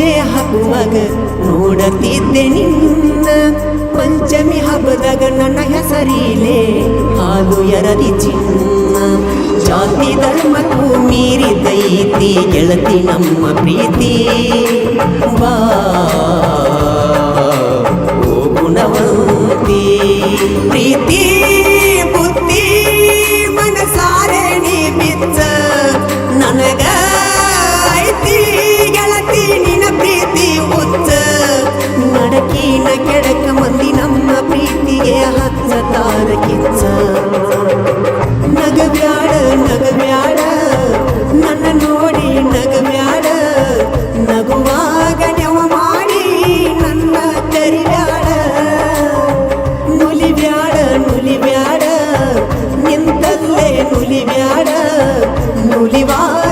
ಗೆಜ್ಜೆ ಹಾಕುವಾಗ ನೋಡತಿದ್ದೆ ನಿನ್ನ. ಪಂಚಮಿ ಹಬ್ಬದಾಗ ನನ್ನ ಹೆಸರಿಲೆ ಹಾಲು ಎರದಿ ಚಿನ್ನ. ಜಾತಿ ಧರ್ಮಕ್ಕೂ ಮೀರಿದೈತಿ ಗೆಳತಿ ನಮ್ಮ ಪ್ರೀತಿ. ಬಾ, ಓ ಗುಣವಂತಿ. ಪ್ರೀತಿ, ಬುದ್ಧಿ, ಮನಸಾರೆ ನೀ ಬಿಚ್ಚ ತಾರಕಿಚ್ಚ. ನಗವ್ಯಾಡ ನಗವ್ಯಾಡ, ನನ್ನ ನೋಡಿ ನಗವ್ಯಾಡ. ನಗುವಾಗ ನೆವ ಮಾಡಿ ನನ್ನ ಕರಿಬ್ಯಾಡ ನುಲಿಬ್ಯಾಡ ನುಲಿಬ್ಯಾಡ ನಿಂತಲ್ಲೇ ನುಲಿಬ್ಯಾಡ ನುಲಿವಾಡ